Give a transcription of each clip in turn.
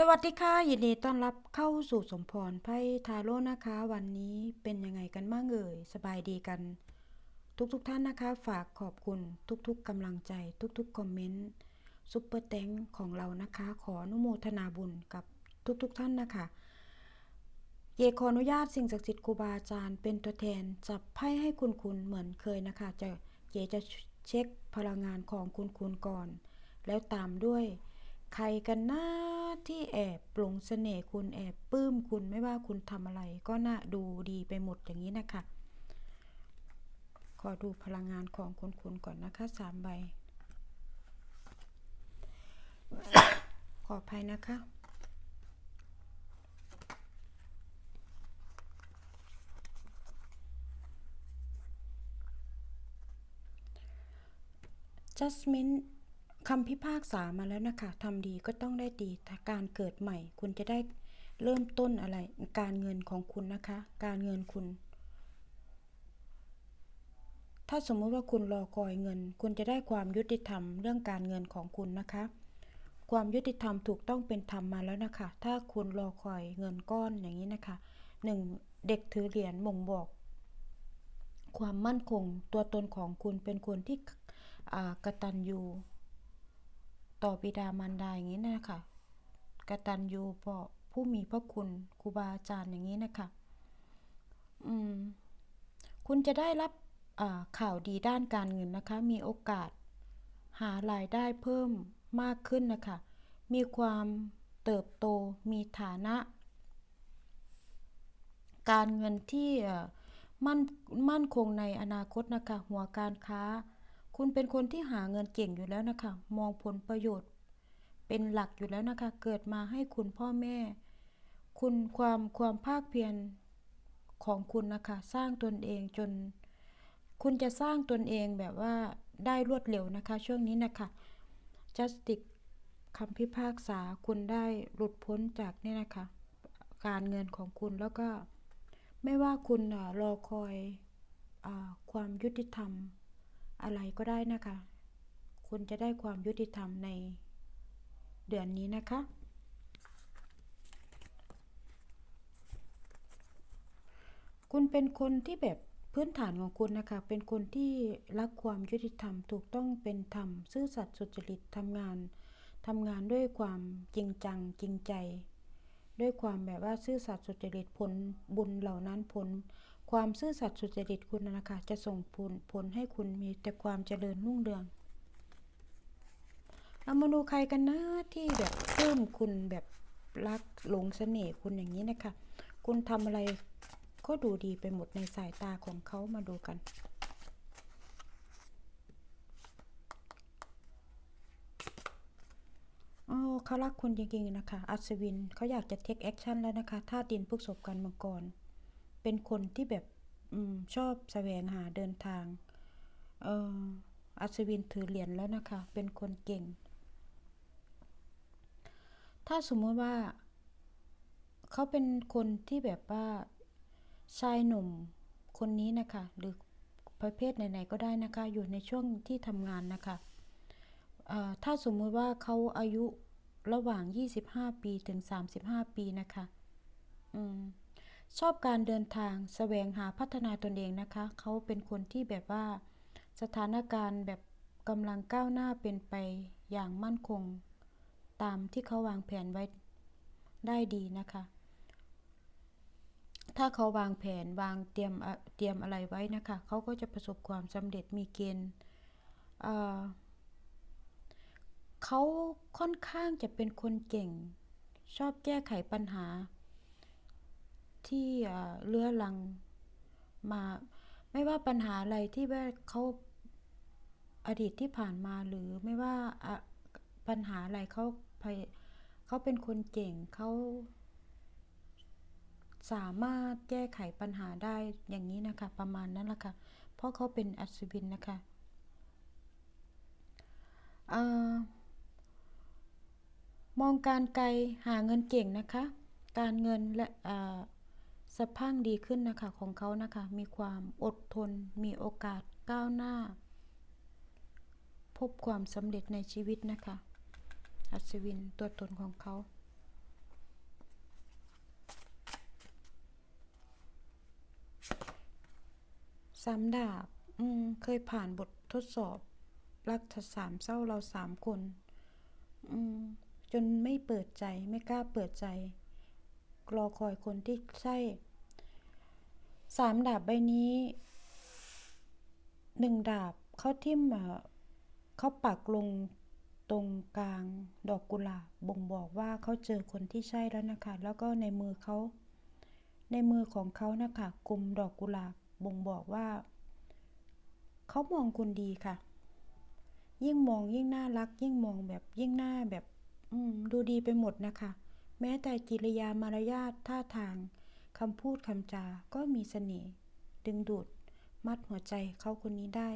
สวัสดีค่ะ ยินดีต้อนรับเข้าสู่สมพรไพ่ทาโร่นะคะ วันนี้เป็นยังไงกันบ้างเอ่ยสบายดีกัน ทุกๆทท่านนะคะ ฝากขอบคุณทุกๆกำลังใจ ทุกๆคอมเมนต์ซุปเปอร์แตงของเรานะคะ ขออนุโมทนาบุญกับทุกๆทท่านนะคะ เยขออนุญาตสิ่งศักดิ์สิทธิ์ครูบาอาจารย์เป็นตัวแทนจับไพ่ให้คุณคุณเหมือนเคยนะคะ จะเยจะเช็คพลังงานของคุณคุณก่อน แล้วตามด้วย ใครกันหน้าที่แอบปลงเสน่ห์คุณแอบปลื้มคุณไม่ว่าคุณทำอะไร ก็น่าดูดีไปหมดอย่างนี้นะคะ ขอดูพลังงานของคุณคุณก่อนนะคะสามใบ ขออภัยนะคะ Jasmine คำพิพากษามาแล้วนะคะทำดีก็ต้องได้ดีถ้าการเกิดใหม่ คุณจะได้เริ่มต้นอะไร การเงินของคุณนะคะ การเงินคุณ ถ้าสมมติว่าคุณรอคอยเงิน คุณจะได้ความยุติธรรมเรื่องการเงินของคุณนะคะ ความยุติธรรมถูกต้องเป็นธรรมมาแล้วนะคะ ถ้าคุณรอคอยเงินก้อนอย่างนี้นะคะหนึ่งเด็กถือเหรียญบ่งบอก ความมั่นคงตัวตนของคุณเป็นคนที่อ่ากตัญญู ต่อบิดามารดาอย่างนี้นะคะกตัญญูเพราะผู้มีพระคุณครูบาอาจารย์อย่างนี้นะคะอืมคุณจะได้รับข่าวดีด้านการเงินนะคะ มีโอกาสหารายได้เพิ่มมากขึ้นนะคะ มีความเติบโต มีฐานะ การเงินที่มั่นมั่นคงในอนาคตนะคะ หัวการค้า คุณเป็นคนที่หาเงินเก่งอยู่แล้วนะคะ มองผลประโยชน์ เป็นหลักอยู่แล้วนะคะ เกิดมาให้คุณพ่อแม่ คุณความความภาคเพียรของคุณนะคะ สร้างตนเองจน คุณจะสร้างตนเองแบบว่าได้รวดเร็วนะคะ ช่วงนี้นะคะ justice คำพิพากษาคุณได้หลุดพ้นจากนี่นะคะ การเงินของคุณแล้วก็ ไม่ว่าคุณรอคอยอความยุติธรรม อะไรก็ได้นะคะ คุณจะได้ความยุติธรรมในเดือนนี้นะคะ คุณเป็นคนที่แบบพื้นฐานของคุณนะคะ เป็นคนที่รักความยุติธรรม ถูกต้องเป็นธรรม ซื่อสัตย์สุจริตทำงานทำงานด้วยความจริงจังจริงใจ ด้วยความแบบว่าซื่อสัตย์สุจริตผลบุญเหล่านั้นผล ความซื่อสัตย์สุจริตคุณนะคะจะส่งผลผลให้คุณมีแต่ความเจริญรุ่งเรืองเรามาดูใครกันนะที่แบบเพิ่มคุณแบบรักหลงเสน่ห์คุณอย่างนี้นะคะ คุณทำอะไรก็ดูดีไปหมดในสายตาของเขามาดูกันอ๋อเขารักคุณจริงๆนะคะ อัศวินเขาอยากจะเทคแอคชั่นแล้วนะคะธาตุดินพฤกษบกันมังกร เป็นคนที่แบบอชอบแสวงหาเดินทางเอออัศวินถือเหรียญแล้วนะคะ เป็นคนเก่ง ถ้าสมมติว่า เขาเป็นคนที่แบบว่าชายหนุ่มคนนี้นะคะ หรือประเภทไหนๆก็ได้นะคะ อยู่ในช่วงที่ทำงานนะคะถ้าสมมติว่าเขาอายุระหว่าง 25 ปีถึง 35 ปีนะคะ อืม ชอบการเดินทางแสวงหาพัฒนาตนเองนะคะ เขาเป็นคนที่แบบว่า สถานการณ์แบบกำลังก้าวหน้าเป็นไปอย่างมั่นคง ตามที่เขาวางแผนไว้ได้ดีนะคะ ถ้าเขาวางแผนวางเตรียมเตรียมอะไรไว้นะคะ เขาก็จะประสบความสำเร็จมีเกณฑ์เขาค่อนข้างจะเป็นคนเก่ง ชอบแก้ไขปัญหา ที่เอ่อเรื้อรังมา ไม่ว่าปัญหาอะไรที่ว่าเขาอดีตที่ผ่านมาหรือไม่ว่าอะปัญหาอะไรเขาเขาเป็นคนเก่งเขาสามารถแก้ไขปัญหาได้อย่างนี้นะคะ ประมาณนั้นละค่ะ เพราะเขาเป็นอัศวินนะคะเอ่อมองการไกลหาเงินเก่งนะคะ การเงินและอ่า สภาพดีขึ้นนะคะของเขานะคะ มีความอดทน มีโอกาสก้าวหน้า พบความสำเร็จในชีวิตนะคะ อัศวินตัวตนของเขาสามดาบเคยผ่านบททดสอบ รักสามเศร้าเราสามคนจนไม่เปิดใจไม่กล้าเปิดใจรอคอยคนที่ใช่ สามดาบใบนี้หนึ่งดาบเขาทิ่มเขาปักลงตรงกลางดอกกุหลาบบ่งบอกว่าเขาเจอคนที่ใช่แล้วนะคะ แล้วก็ในมือเขาในมือของเขานะคะกลุ่มดอกกุหลาบบ่งบอกว่าเขามองคุณดีค่ะ ยิ่งมองยิ่งน่ารัก ยิ่งมองแบบยิ่งหน้าแบบอืดูดีไปหมดนะคะ แม้แต่กิริยามารยาทท่าทาง คำพูดคำจา ก็มีเสน่ห์ดึงดูด มัดหัวใจเขาคนนี้ได้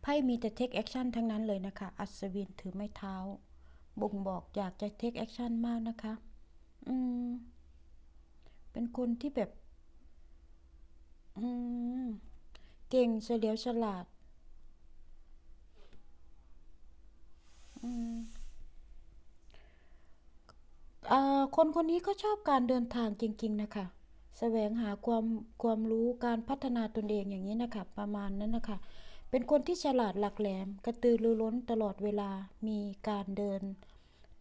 ไพ่มีแต่ take action ทั้งนั้นเลยนะคะ อัศวินถือไม้เท้า บ่งบอกอยากจะ take action มากนะคะ อืม เป็นคนที่แบบ อืม เก่งเฉลียวฉลาด อืม อ่าคนคนนี้ก็ชอบการเดินทางจริง ๆ นะคะ แสวงหาความความรู้การพัฒนาตนเองอย่างนี้นะคะ ประมาณนั้นนะคะ เป็นคนที่ฉลาดหลักแหลม กระตือรือร้นตลอดเวลา มีการเดิน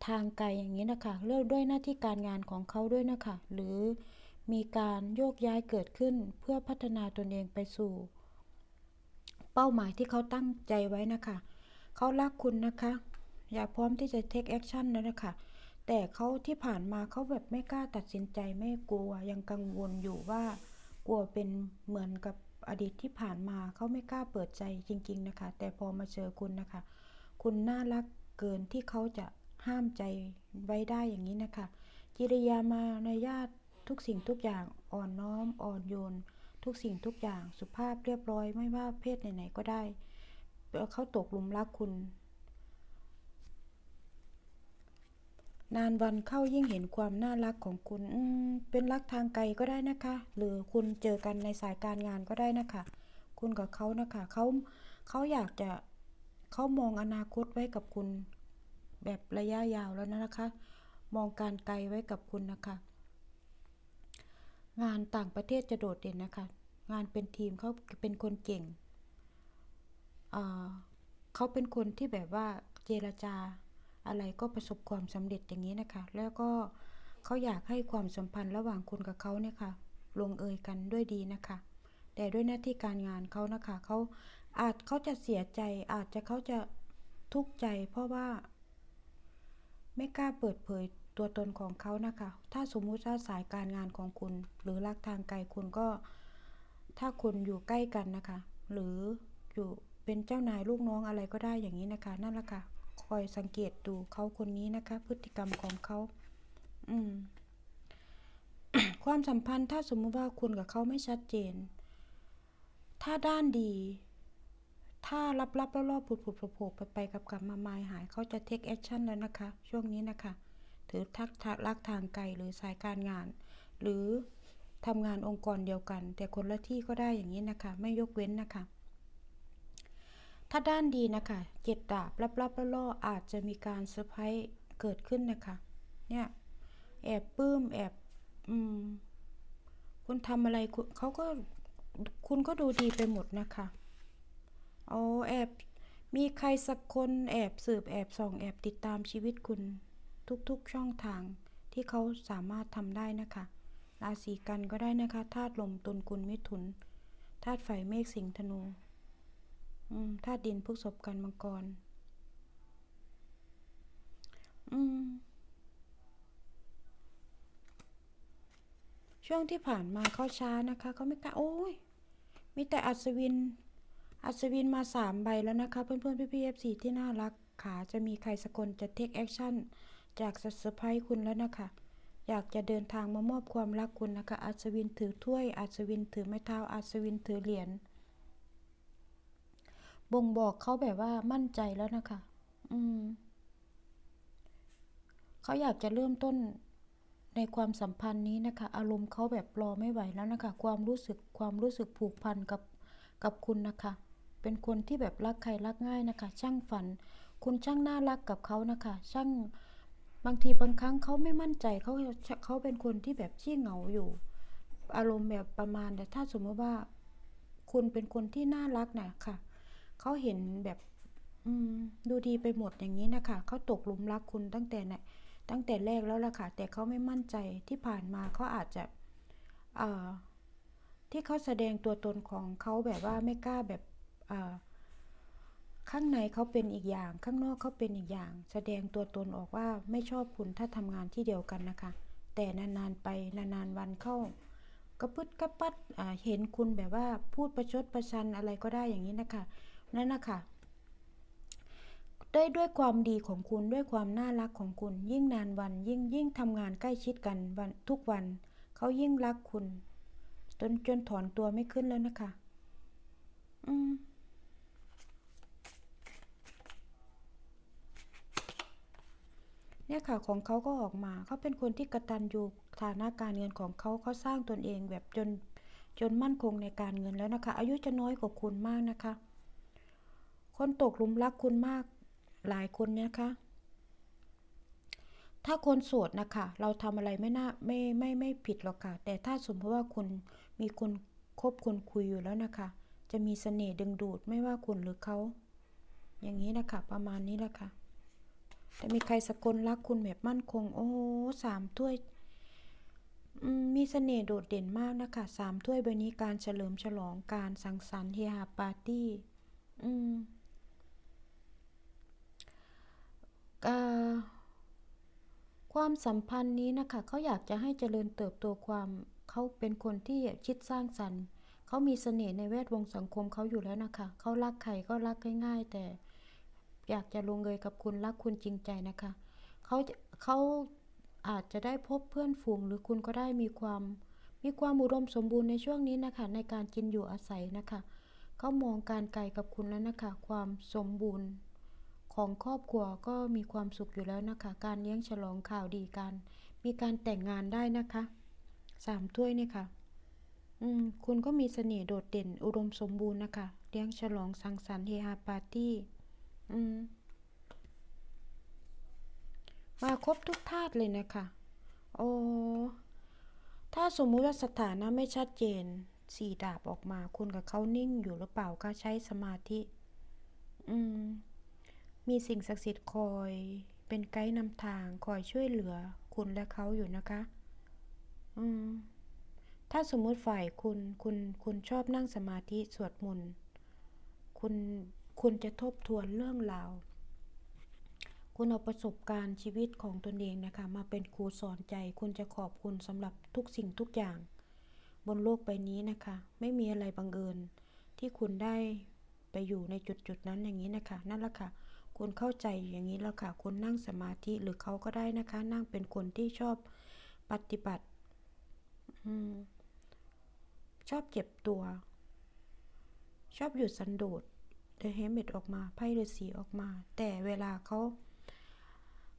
ทางไกลอย่างนี้นะคะเรื่องด้วยหน้าที่การงานของเขาด้วยนะคะ หรือมีการโยกย้ายเกิดขึ้นเพื่อพัฒนาตนเองไปสู่ เป้าหมายที่เขาตั้งใจไว้นะคะ เขารักคุณนะคะ อยากพร้อมที่จะ take action แล้วนะคะ แต่เขาที่ผ่านมาเขาแบบไม่กล้าตัดสินใจไม่กลัว ยังกังวลอยู่ว่ากลัวเป็นเหมือนกับอดีตที่ผ่านมาเขาไม่กล้าเปิดใจจริง ๆนะคะ แต่พอมาเจอคุณนะคะ คุณน่ารักเกินที่เขาจะห้ามใจไว้ได้อย่างนี้นะคะ กิริยามารยาททุกสิ่งทุกอย่างอ่อนน้อมอ่อนโยน ทุกสิ่งทุกอย่างสุภาพเรียบร้อยไม่ว่าเพศไหนๆก็ได้เขาตกหลุมรักคุณ นานวันเข้ายิ่งเห็นความน่ารักของคุณเป็นรักทางไกลก็ได้นะคะ หรือคุณเจอกันในสายการงานก็ได้นะคะ คุณกับเขานะคะเขาเขาอยากจะเขามองอนาคตไว้กับคุณแบบระยะยาวแล้วนะคะ มองการไกลไว้กับคุณนะคะ งานต่างประเทศจะโดดเด่นนะคะ งานเป็นทีมเขาเป็นคนเก่งเขาเป็นคนที่แบบว่าเจรจา อะไรก็ประสบความสำเร็จอย่างนี้นะคะ แล้วก็เขาอยากให้ความสัมพันธ์ระหว่างคุณกับเขาเนี่ยค่ะ ลงเอยกันด้วยดีนะคะ แต่ด้วยหน้าที่การงานเขานะคะเขาอาจเขาจะเสียใจ อาจจะเขาจะทุกข์ใจ เพราะว่า ไม่กล้าเปิดเผยตัวตนของเขานะคะ ถ้าสมมุติว่าสายการงานของคุณ หรือรักทางไกลคุณก็ ถ้าคุณอยู่ใกล้กันนะคะ หรืออยู่เป็นเจ้านายลูกน้องอะไรก็ได้อย่างนี้นะคะ นั่นแหละค่ะ คอยสังเกตดูเขาคนนี้นะคะ พฤติกรรมของเขาอืมความสัมพันธ์ถ้าสมมุติว่าคุณกับเขาไม่ชัดเจน ถ้าด้านดี ถ้ารับรับๆล่อๆผุดผุดโผล่ๆไปไปกับกับมาไมายหายเขาจะเทคแอคชั่นแล้วนะคะ ช่วงนี้นะคะ ถือทักทะรักทางไกลหรือสายการงาน หรือทำงานองค์กรเดียวกัน แต่คนละที่ก็ได้อย่างนี้นะคะ ไม่ยกเว้นนะคะ ถ้าด้านดีนะคะเจ็ดดาบรับรับล่อๆอาจจะมีการเซอร์ไพรส์เกิดขึ้นนะคะ เนี่ย แอบปลื้มแอบ อืม คุณทำอะไรคุณเขาก็คุณก็ดูดีไปหมดนะคะอ๋อแอบ มีใครสักคนแอบสืบแอบส่อง แอบติดตามชีวิตคุณทุกๆช่องทางที่เขาสามารถทำได้นะคะ ราศีกันก็ได้นะคะธาตุลมตุลกุลมิถุนธาตุไฟเมฆสิงห์ธนู ธาตุดินพฤษภกันมังกร อืม ช่วงที่ผ่านมาเขาช้านะคะเขาไม่กล้าโอ้ย มีแต่อัศวิน อัศวินมาสามใบแล้วนะคะ เพื่อนๆ พี่ๆเอฟซีที่น่ารักขาจะมีใครสักคนจะเทคแอคชั่นจากเซอร์ไพรส์คุณแล้วนะคะ อยากจะเดินทางมามอบความรักคุณนะคะ อัศวินถือถ้วย อัศวินถือไม้เท้า อัศวินถือเหรียญ บ่งบอกเขาแบบว่ามั่นใจแล้วนะคะ อืมเขาอยากจะเริ่มต้นในความสัมพันธ์นี้นะคะ อารมณ์เขาแบบรอไม่ไหวแล้วนะคะ ความรู้สึกความรู้สึกผูกพันกับกับคุณนะคะ เป็นคนที่แบบรักใครรักง่ายนะคะ ช่างฝัน คุณช่างน่ารักกับเขานะคะ ช่างบางทีบางครั้งเขาไม่มั่นใจเขาเขาเป็นคนที่แบบขี้เหงาอยู่ อารมณ์แบบประมาณแต่ถ้าสมมติว่า คุณเป็นคนที่น่ารักนะค่ะ เขาเห็นแบบอืมดูดีไปหมดอย่างนี้นะคะเขาตกหลุมรักคุณตั้งแต่ไหนตั้งแต่แรกแล้วล่ะค่ะ แต่เขาไม่มั่นใจที่ผ่านมาเขาอาจจะที่เขาแสดงตัวตนของเขาแบบว่าไม่กล้าแบบข้างในเขาเป็นอีกอย่าง ข้างนอกเขาเป็นอีกอย่าง แสดงตัวตนออกว่าไม่ชอบคุณถ้าทำงานที่เดียวกันนะคะ แต่นานๆไปนานๆวันเข้ากระพึดกระปัดเห็นคุณแบบว่าพูดประชดประชันอะไรก็ได้อย่างนี้นะคะ นั่นนะคะได้ด้วยความดีของคุณด้วยความน่ารักของคุณ ยิ่งนานวันยิ่งยิ่งทำงานใกล้ชิดกันวันทุกวัน เขายิ่งรักคุณจนจนถอนตัวไม่ขึ้นแล้วนะคะ อืมเนี่ยค่ะของเขาก็ออกมาเขาเป็นคนที่กระตันอยู่ฐานะการเงินของเขาเขาสร้างตนเองแบบจนจนมั่นคงในการเงินแล้วนะคะ อายุจะน้อยกว่าคุณมากนะคะ คนตกหลุมรักคุณมากหลายคนเนี่ยนะคะ ถ้าคนโสดนะคะ เราทำอะไรไม่น่าไม่ไม่ไม่ผิดหรอกค่ะ แต่ถ้าสมมติว่าคุณมีคนคบคนคุยอยู่แล้วนะคะ จะมีเสน่ห์ดึงดูดไม่ว่าคุณหรือเขา อย่างนี้นะคะ ประมาณนี้แหละค่ะแต่มีใครสักคนรักคุณแบบมั่นคง โอ้สามถ้วยมมีเสน่ห์โดดเด่นมากนะคะสามถ้วยใบนี้การเฉลิมฉลองการสังสรรค์เฮฮาปาร์ตี้ อืมเอ่อ ความสัมพันธ์นี้นะคะเขาอยากจะให้เจริญเติบโตความเขาเป็นคนที่คิดสร้างสรรค์เขามีเสน่ห์ในแวดวงสังคมเขาอยู่แล้วนะคะเขารักใครก็รักง่ายๆ แต่อยากจะลงเอยกับคุณรักคุณจริงใจนะคะเขาเขาอาจจะได้พบเพื่อนฝูงหรือคุณก็ได้มีความ มีความอุดมสมบูรณ์ในช่วงนี้นะคะ ในการกินอยู่อาศัยนะคะเขามองการไกลกับคุณแล้วนะคะ ความสมบูรณ์ ของครอบครัวก็มีความสุขอยู่แล้วนะคะ การเลี้ยงฉลองข่าวดีการมีการแต่งงานได้นะคะสามถ้วยนี่ค่ะ อืม คุณก็มีเสน่ห์โดดเด่นอุดมสมบูรณ์นะคะ เลี้ยงฉลองสังสรรค์เฮฮาปาร์ตี้ อืม มาครบทุกธาตุเลยนะคะ โอ้ถ้าสมมุติว่าสถานะไม่ชัดเจนสี่ดาบออกมา คุณกับเขานิ่งอยู่หรือเปล่าก็ใช้สมาธิ อืม มีสิ่งศักดิ์สิทธิ์คอย เป็นไกด์นำทางคอยช่วยเหลือคุณและเขาอยู่นะคะ อืม ถ้าสมมุติฝ่ายคุณคุณคุณชอบนั่งสมาธิสวดมนต์คุณคุณจะทบทวนเรื่องราว คุณเอาประสบการณ์ชีวิตของตนเองนะคะ มาเป็นครูสอนใจ คุณจะขอบคุณสำหรับทุกสิ่งทุกอย่าง บนโลกใบนี้นะคะ ไม่มีอะไรบังเอิญที่คุณได้ไปอยู่ในจุดจุดๆนั้นอย่างนี้นะคะ นั่นแหละค่ะ คุณเข้าใจอย่างนี้แล้วค่ะคุณนั่งสมาธิหรือเขาก็ได้นะคะ นั่งเป็นคนที่ชอบปฏิบัติอชอบเก็บตัว ชอบอยู่สันโดษเดอะเฮมิดออกมาไพ่ฤาษีออกมา แต่เวลาเขา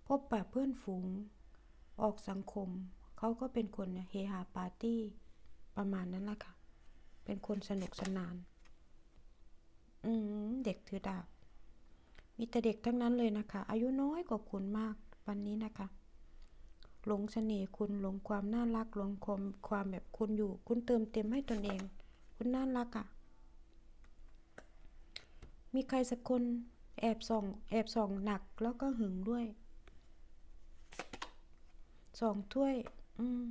พบปะเพื่อนฝูง ออกสังคม เขาก็เป็นคนเฮฮาปาร์ตี้ประมาณนั้นแหละค่ะ เป็นคนสนุกสนาน อืมเด็กถือดาบ มีแต่เด็กทั้งนั้นเลยนะคะ อายุน้อยกว่าคุณมากวันนี้นะคะ หลงเสน่ห์คุณหลงความน่ารักหลงความความแบบคุณอยู่ คุณเติมเต็มให้ตนเอง คุณน่ารักอะ่ะ มีใครสักคนแอบส่อง แอบส่องหนักแล้วก็หึงด้วยสองถ้วย อืม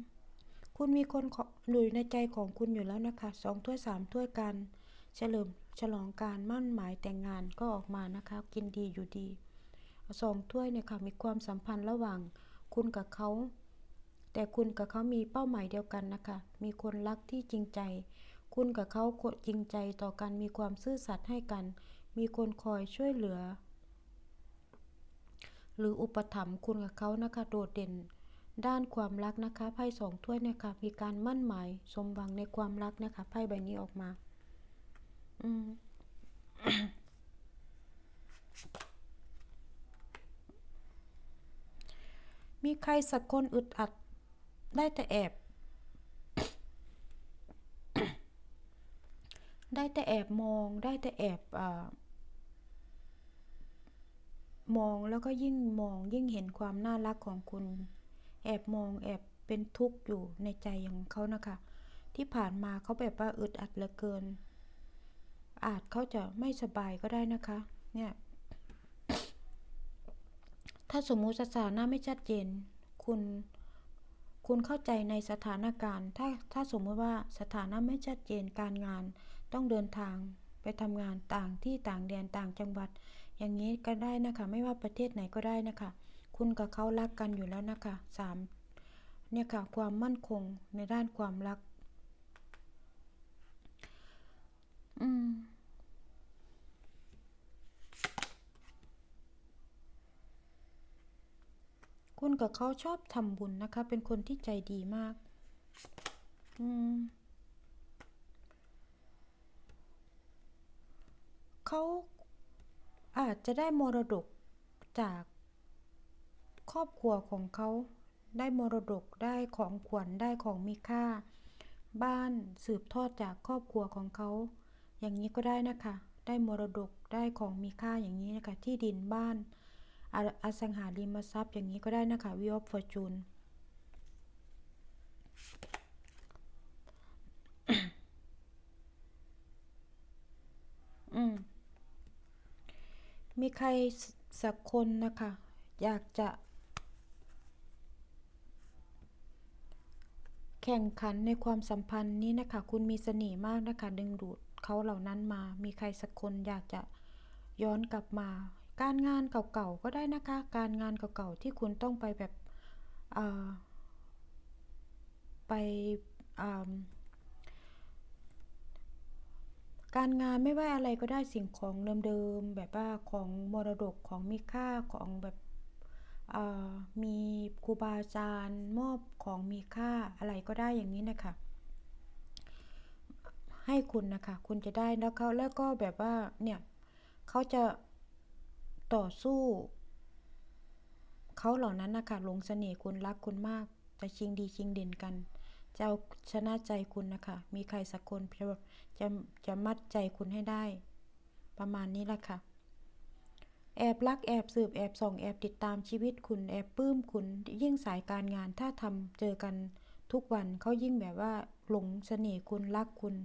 คุณมีคนขออยู่ในใจของคุณอยู่แล้วนะคะสองถ้วยสามถ้วยกัน เฉลิมฉลองการมั่นหมายแต่งงานก็ออกมานะคะ กินดีอยู่ดีสองถ้วยเนี่ยค่ะมีความสัมพันธ์ระหว่างคุณกับเขา แต่คุณกับเขามีเป้าหมายเดียวกันนะคะ มีคนรักที่จริงใจ คุณกับเขาจริงใจต่อกันมีความซื่อสัตย์ให้กัน มีคนคอยช่วยเหลือ หรืออุปถัมภ์คุณกับเขานะคะโดดเด่น ด้านความรักนะคะไพ่สองถ้วยเนี่ยค่ะมีการมั่นหมายสมหวังในความรักนะคะไพ่ใบนี้ออกมา มีใครสักคนอึดอัด ได้แต่แอบ ได้แต่แอบมอง ได้แต่แอบอมองแล้วก็ยิ่งมองยิ่งเห็นความน่ารักของคุณ แอบมองแอบเป็นทุกข์อยู่ในใจของเขานะคะ ที่ผ่านมาเขาแบบว่าอึดอัดเหลือเกิน อาจเขาจะไม่สบายก็ได้นะคะ เนี่ย ถ้าสมมุติสถานะไม่ชัดเจน คุณ คุณเข้าใจในสถานการณ์ ถ้า ถ้าสมมติว่าสถานะไม่ชัดเจนการงาน ต้องเดินทางไปทำงานต่างที่ต่างแดนต่างจังหวัด อย่างนี้ก็ได้นะคะ ไม่ว่าประเทศไหนก็ได้นะคะ คุณกับเขารักกันอยู่แล้วนะคะสามเนี่ยค่ะ ความมั่นคงในด้านความรัก อืมคุณกับเขาชอบทำบุญนะคะ เป็นคนที่ใจดีมาก อืมเขาอาจจะได้มรดกจากครอบครัวของเขาได้มรดกได้ของขวัญได้ของมีค่า บ้านสืบทอดจากครอบครัวของเขา อย่างนี้ก็ได้นะคะ ได้มรดกได้ของมีค่าอย่างนี้นะคะ ที่ดินบ้านออสังหาริมทรัพย์อย่างนี้ก็ได้นะคะ Wheel of Fortune อืมมีใครสักคนนะคะ อยากจะ แข่งขันในความสัมพันธ์นี้นะคะ คุณมีเสน่ห์มากนะคะ ดึงดูด เขาเหล่านั้นมา มีใครสักคนอยากจะย้อนกลับมา การงานเก่าๆก็ได้นะคะ การงานเก่าๆที่คุณต้องไปแบบไปการงานไม่ว่าอะไรก็ได้สิ่งของเดิมๆแบบว่าของมรดกของมีค่าของแบบมีครูบาอาจารย์มอบของมีค่าอะไรก็ได้อย่างนี้นะคะ ให้คุณนะคะ คุณจะได้แล้วเขาแล้วก็แบบว่าเนี่ยเขาจะต่อสู้เขาเหล่านั้นนะคะหลงเสน่ห์คุณรักคุณมากจะชิงดีชิงเด่นกันจะเอาชนะใจคุณนะคะ มีใครสักคนจะจะจะมัดใจคุณให้ได้ ประมาณนี้แหละค่ะ แอบรักแอบสืบแอบส่องแอบติดตามชีวิตคุณแอบปลื้มคุณยิ่งสายการงานถ้าทำเจอกันทุกวันเขายิ่งแบบว่าหลงเสน่ห์คุณรักคุณ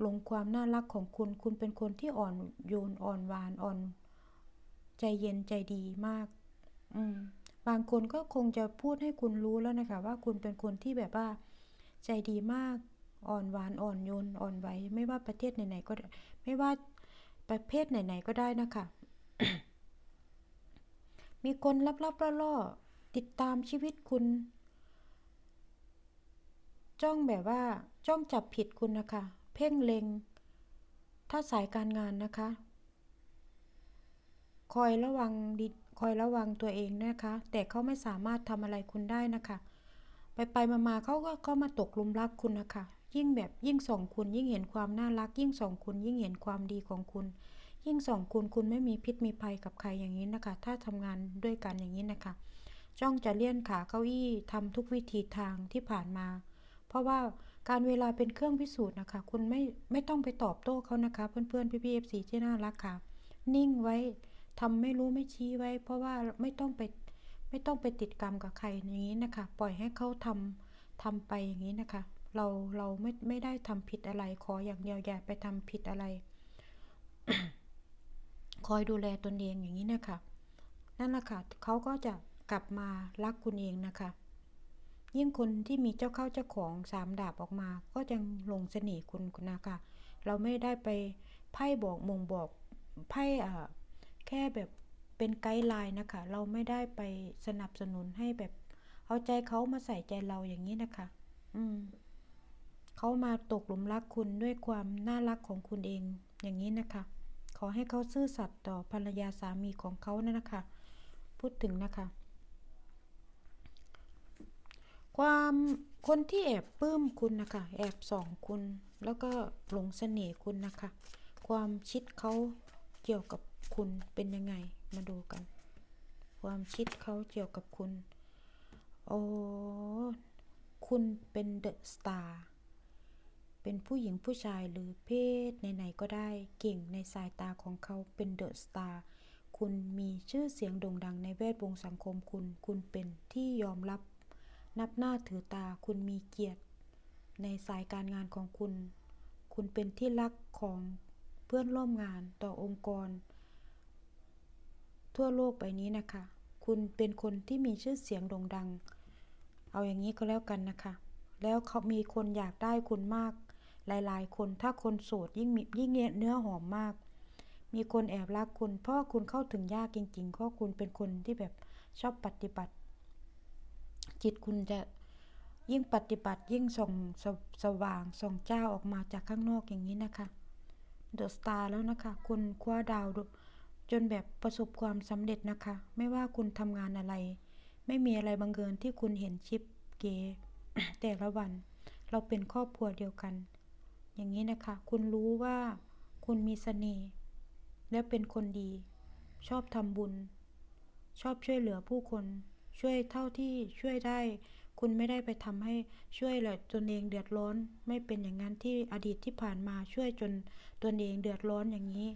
หลงความน่ารักของคุณ คุณเป็นคนที่อ่อนโยนอ่อนหวานอ่อน ใจเย็นใจดีมาก อืมบางคนก็คงจะพูดให้คุณรู้แล้วนะคะ ว่าคุณเป็นคนที่แบบว่า ใจดีมากอ่อนหวานอ่อนโยนอ่อนไหวไม่ว่าประเทศไหนๆก็ได้ไม่ว่าประเภทไหนๆก็ได้นะคะ มีคนลับๆล่อๆติดตามชีวิตคุณ จ้องแบบว่า จ้องจับผิดคุณนะคะ เพ่งเล็ง ถ้าสายการงานนะคะ คอยระวังดิคอยระวังตัวเองนะคะ แต่เขาไม่สามารถทำอะไรคุณได้นะคะ ไปไปมามาเขาก็เขามาตกลุมรักคุณนะคะ ยิ่งแบบยิ่งส่องคุณยิ่งเห็นความน่ารัก ยิ่งส่องคุณยิ่งเห็นความดีของคุณ ยิ่งส่องคุณคุณไม่มีพิษมีภัยกับใครอย่างนี้นะคะ ถ้าทำงานด้วยกันอย่างนี้นะคะ จ้องจะเลี่ยนขาเก้าอี้ทำทุกวิธีทางที่ผ่านมา เพราะว่า การเวลาเป็นเครื่องพิสูจน์นะคะ คุณไม่ไม่ต้องไปตอบโต้เขานะคะ เพื่อนๆพี่ๆเอฟซีที่น่ารักค่ะ นิ่งไว้ทำไม่รู้ไม่ชี้ไว้ เพราะว่าไม่ต้องไปไม่ต้องไปติดกรรมกับใครอย่างนี้นะคะ ปล่อยให้เขาทำทำไปอย่างนี้นะคะ เราเราไม่ไม่ได้ทำผิดอะไร ขออย่างเดียวอย่าไปทำผิดอะไร คอยดูแลตนเองอย่างนี้นะคะ นั่นแหละค่ะเขาก็จะกลับมารักคุณเองนะคะ ยิ่งคนที่มีเจ้าเข้าเจ้าของสามดาบออกมา ก็ยังลงเสน่ห์คุณคุณนะคะเราไม่ได้ไปไพ่บอกมงบอกไพ่อ่าแค่แบบเป็นไกด์ไลน์นะคะ เราไม่ได้ไปสนับสนุนให้แบบเอาใจเขามาใส่ใจเราอย่างนี้นะคะ อืมเขามาตกหลุมรักคุณด้วยความน่ารักของคุณเองอย่างนี้นะคะ ขอให้เขาซื่อสัตย์ต่อภรรยาสามีของเขานะนะคะ พูดถึงนะคะ ความคนที่แอบปลื้มคุณนะคะ แอบส่องคุณ แล้วก็หลงเสน่ห์คุณนะคะ ความคิดเขาเกี่ยวกับคุณเป็นยังไงมาดูกัน ความคิดเขาเกี่ยวกับคุณ โอ้คุณเป็นเดอะสตาร์เป็นผู้หญิงผู้ชายหรือเพศไหนๆก็ได้เก่งในสายตาของเขาเป็นเดอะสตาร์คุณมีชื่อเสียงโด่งดังในแวดวงสังคมคุณ คุณเป็นที่ยอมรับ นับหน้าถือตาคุณมีเกียรติ ในสายการงานของคุณ คุณเป็นที่รักของเพื่อนร่วมงานต่อองค์กร ทั่วโลกใบนี้นะคะ คุณเป็นคนที่มีชื่อเสียงโด่งดัง เอาอย่างนี้ก็แล้วกันนะคะ แล้วเขามีคนอยากได้คุณมาก หลายๆ คนถ้าคนโสดยิ่งยิ่งเนื้อหอมมาก มีคนแอบรักคุณเพราะว่าคุณเข้าถึงยากจริงๆเพราะคุณเป็นคนที่แบบชอบปฏิบัติ จิตคุณจะยิ่งปฏิบัติยิ่งส่องสสว่างส่องเจ้าออกมาจากข้างนอกอย่างนี้นะคะเดอะสตาร์แล้วนะคะ คุณคว้าดาวดจนแบบประสบความสำเร็จนะคะ ไม่ว่าคุณทำงานอะไร ไม่มีอะไรบังเอิญที่คุณเห็นชิปเกแต่ละวัน เราเป็นครอบครัวเดียวกัน อย่างนี้นะคะ คุณรู้ว่าคุณมีเสน่ห์และเป็นคนดี ชอบทำบุญ ชอบช่วยเหลือผู้คน ช่วยเท่าที่ช่วยได้ คุณไม่ได้ไปทำให้ช่วยเลยตนเองเดือดร้อน ไม่เป็นอย่างนั้นที่อดีตที่ผ่านมาช่วยจนตนเองเดือดร้อนอย่างนี้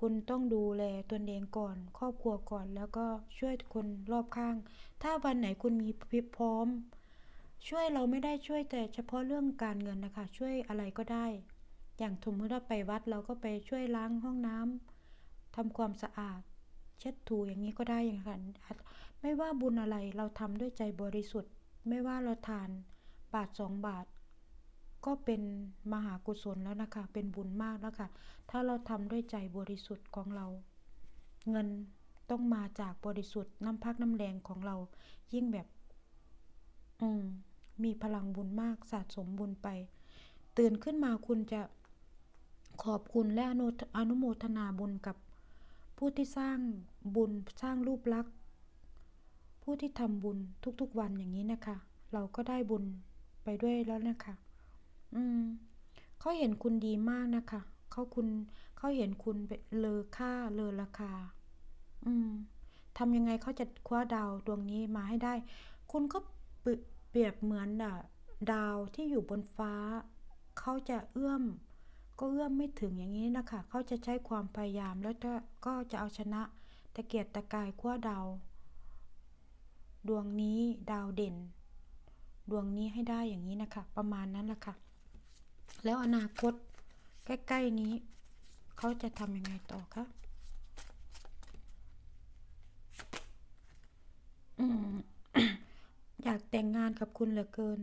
คุณต้องดูแลตนเองก่อน ครอบครัวก่อน แล้วก็ช่วยคนรอบข้าง ถ้าวันไหนคุณมีพพร้อม ช่วยเราไม่ได้ช่วยแต่เฉพาะเรื่องการเงินนะคะ ช่วยอะไรก็ได้ อย่างสมมติว่าไปวัดเราก็ไปช่วยล้างห้องน้ำทำความสะอาด เช็ดถูอย่างนี้ก็ได้อย่างนั้น ไม่ว่าบุญอะไรเราทำด้วยใจบริสุทธิ์ ไม่ว่าเราทานบาทสองบาท ก็เป็นมหากุศลแล้วนะคะ เป็นบุญมากแล้วค่ะ ถ้าเราทำด้วยใจบริสุทธิ์ของเรา เงินต้องมาจากบริสุทธิ์น้ำพักน้ำแรงของเรา ยิ่งแบบ อืมมีพลังบุญมากสะสมบุญไป ตื่นขึ้นมาคุณจะขอบคุณและอนุอนุโมทนาบุญกับผู้ที่สร้างบุญสร้างรูปลักษณ ผู้ที่ทำบุญทุกๆวันอย่างนี้นะคะ เราก็ได้บุญไปด้วยแล้วนะคะ อืมเขาเห็นคุณดีมากนะคะเขาคุณเขาเห็นคุณเป็นเลอค่าเลอราคา อืมทำยังไงเขาจะคว้าดาวดวงนี้มาให้ได้ คุณก็เปรียบเหมือนน่ะดาวที่อยู่บนฟ้า เขาจะเอื้อม ก็เอื้อมไม่ถึงอย่างนี้นะคะ เขาจะใช้ความพยายามแล้วก็ก็จะเอาชนะตะเกียกตะกายคว้าดาว ดวงนี้ดาวเด่น ดวงนี้ให้ได้อย่างนี้นะคะ ประมาณนั้นแหละค่ะ แล้วอนาคตใกล้ๆนี้ เขาจะทำยังไงต่อคะอยากแต่งงานกับคุณเหลือเกิน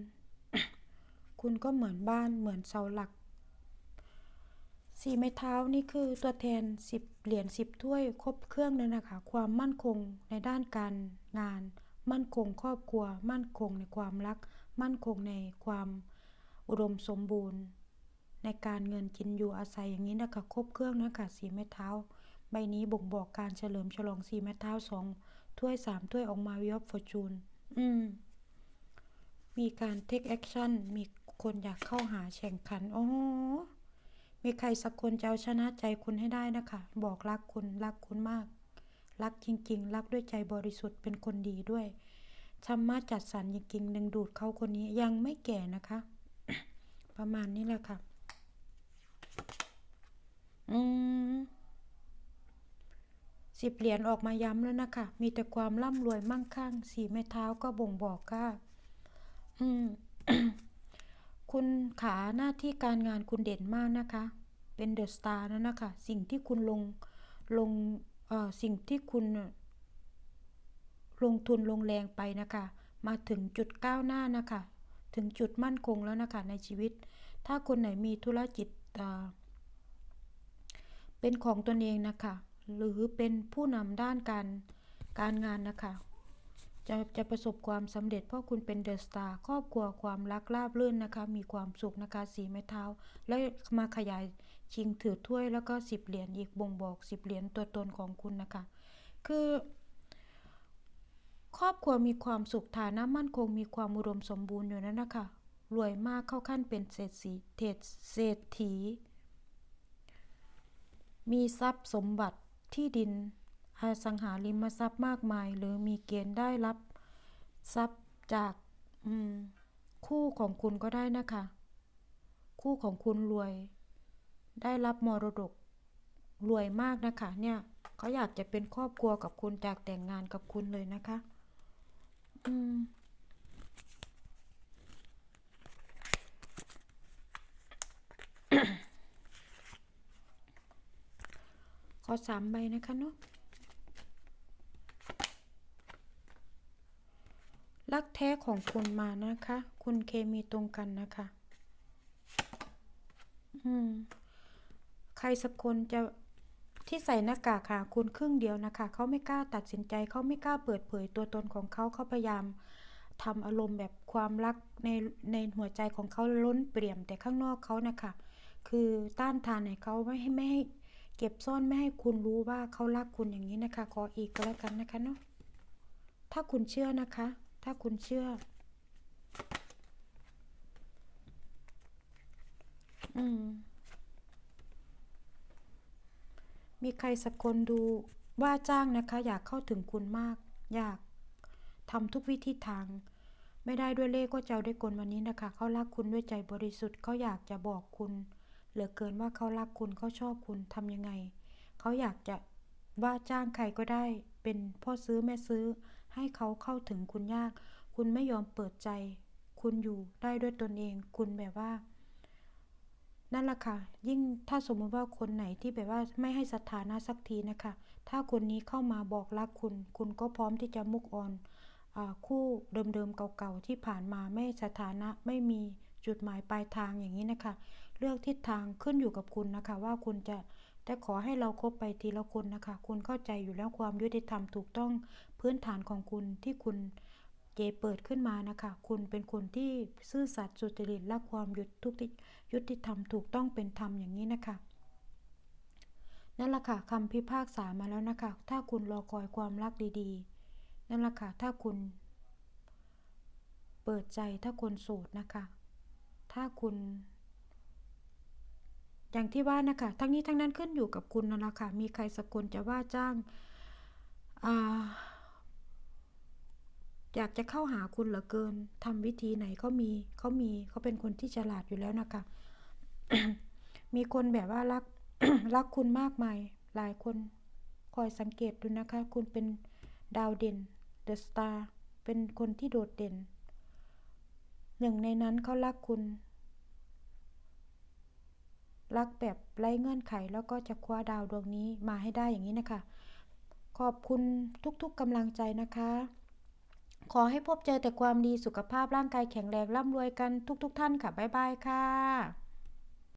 คุณก็เหมือนบ้านเหมือนเสาหลัก สี่ไม้เท้านี่คือตัวแทนสิบเหรียญสิบถ้วยครบเครื่องเลยนะคะ ความมั่นคงในด้านการงาน มั่นคงครอบครัว มั่นคงในความรัก มั่นคงในความอุดมสมบูรณ์ ในการเงินกินอยู่อาศัยอย่างนี้นะคะครบเครื่องนะคะสีไม้เท้า ใบนี้บ่งบอกการเฉลิมฉลองสีไม้เท้าสองถ้วยสามถ้วยออกมาวิอฟฟอร์จูนอืมมีการเทคแอคชั่นมีคนอยากเข้าหาแข่งขัน โอ้มีใครสักคนจะเอาชนะใจคุณให้ได้นะคะ บอกรักคุณรักคุณมาก รักจริง ๆ รักด้วยใจบริสุทธิ์เป็นคนดีด้วยธรรมะจัดสรรจริงๆดึงดูดเขาคนนี้ยังไม่แก่นะคะ ประมาณนี้แหละค่ะ อืมสิบเหรียญออกมาย้ำแล้วนะคะ มีแต่ความร่ำรวยมั่งคั่ง สีไม้เท้าก็บ่งบอกว่าอืม คุณขาหน้าที่การงานคุณเด่นมากนะคะ เป็นเดอะสตาร์แล้วนะคะ สิ่งที่คุณลงลง สิ่งที่คุณลงทุนลงแรงไปนะคะ มาถึงจุดก้าวหน้านะคะ ถึงจุดมั่นคงแล้วนะคะในชีวิต ถ้าคนไหนมีธุรกิจเป็นของตนเองนะคะ หรือเป็นผู้นำด้านการการงานนะคะ จะจะประสบความสำเร็จเพราะคุณเป็นเดอะสตาร์ครอบครัวความรักราบรื่นนะคะ มีความสุขนะคะสีไม้เท้า แล้วมาขยายชิงถือถ้วยแล้วก็สิบเหรียญอีกบ่งบอกสิบเหรียญตัวตนของคุณนะคะ คือ ครอบครัวมีความสุขฐานะมั่นคง มีความอุดมสมบูรณ์อยู่นั้นนะคะรวยมากเข้าขั้นเป็นเศรษฐีเศรษฐี มีทรัพย์สมบัติที่ดิน อสังหาริมทรัพย์มากมาย หรือมีเกณฑ์ได้รับทรัพย์จากคู่ของคุณก็ได้นะคะ คู่ของคุณรวย ได้รับมรดกรวยมากนะคะ เนี่ยเขาอยากจะเป็นครอบครัวกับคุณจากแต่งงานกับคุณเลยนะคะ อืมขอสามใบนะคะเนาะ รักแท้ของคุณมานะคะ คุณเคมีตรงกันนะคะ อืม ใครสักคนจะที่ใส่หน้ากากหาคุณครึ่งเดียวนะคะ เขาไม่กล้าตัดสินใจ เขาไม่กล้าเปิดเผยตัวตนของเขา เขาพยายามทำอารมณ์แบบความรักในในหัวใจของเขาล้นเปี่ยมแต่ข้างนอกเขานะคะ คือต้านทานให้เขาไม่ให้ไม่ให้เก็บซ่อนไม่ให้คุณรู้ว่าเขารักคุณอย่างนี้นะคะ ขออีกก็แล้วกันนะคะเนาะถ้าคุณเชื่อนะคะ ถ้าคุณเชื่อ อืม มีใครสักคนดูว่าจ้างนะคะ อยากเข้าถึงคุณมาก อยากทำทุกวิธีทาง ไม่ได้ด้วยเล่ห์ก็จะเอาด้วยกลวันนี้นะคะ เขารักคุณด้วยใจบริสุทธิ์เขาอยากจะบอกคุณเหลือเกินว่าเขารักคุณเขาชอบคุณทำยังไง เขาอยากจะว่าจ้างใครก็ได้ เป็นพ่อซื้อแม่ซื้อ ให้เขาเข้าถึงคุณยาก คุณไม่ยอมเปิดใจ คุณอยู่ได้ด้วยตนเอง คุณแบบว่า นั่นแหละค่ะ ยิ่งถ้าสมมติว่าคนไหนที่แบบว่าไม่ให้สถานะสักทีนะคะ ถ้าคนนี้เข้ามาบอกรักคุณ คุณก็พร้อมที่จะมุกออนอคู่เดิมๆเก่าๆที่ผ่านมาไม่สถานะไม่มีจุดหมายปลายทางอย่างนี้นะคะ เลือกทิศทางขึ้นอยู่กับคุณนะคะ ว่าคุณจะ แต่ขอให้เราครบไปทีละคนนะคะ คุณเข้าใจอยู่แล้วความยุติธรรมถูกต้องพื้นฐานของคุณที่คุณเจเปิดขึ้นมานะคะ คุณเป็นคนที่ซื่อสัตย์สุจริตและความยุติทุกทิยุติธรรมถูกต้องเป็นธรรมอย่างนี้นะคะนั่นแหละค่ะคำพิพากษามาแล้วนะคะ ถ้าคุณรอคอยความรักดีๆ นั่นแหละค่ะถ้าคุณ เปิดใจถ้าคนโสดนะคะ ถ้าคุณ อย่างที่ว่านะคะ ทั้งนี้ทั้งนั้นขึ้นอยู่กับคุณนั่นแหละค่ะ มีใครสักคนจะว่าจ้างออยากจะเข้าหาคุณเหลือเกินทำวิธีไหนเขามีเขามีเขาเป็นคนที่ฉลาดอยู่แล้วนะคะ มีคนแบบว่ารักรักคุณมากมาย หลายคนคอยสังเกตดูนะคะ คุณเป็นดาวเด่นเดอะสตาร์เป็นคนที่โดดเด่น หนึ่งในนั้นเขารักคุณ รักแบบไร้เงื่อนไขแล้วก็จะคว้าดาวดวงนี้มาให้ได้อย่างนี้นะคะ ขอบคุณทุกๆกำลังใจนะคะ ขอให้พบเจอแต่ความดีสุขภาพร่างกายแข็งแรงร่ำรวยกันทุก ๆ ท่านค่ะ บ๊ายบายค่ะ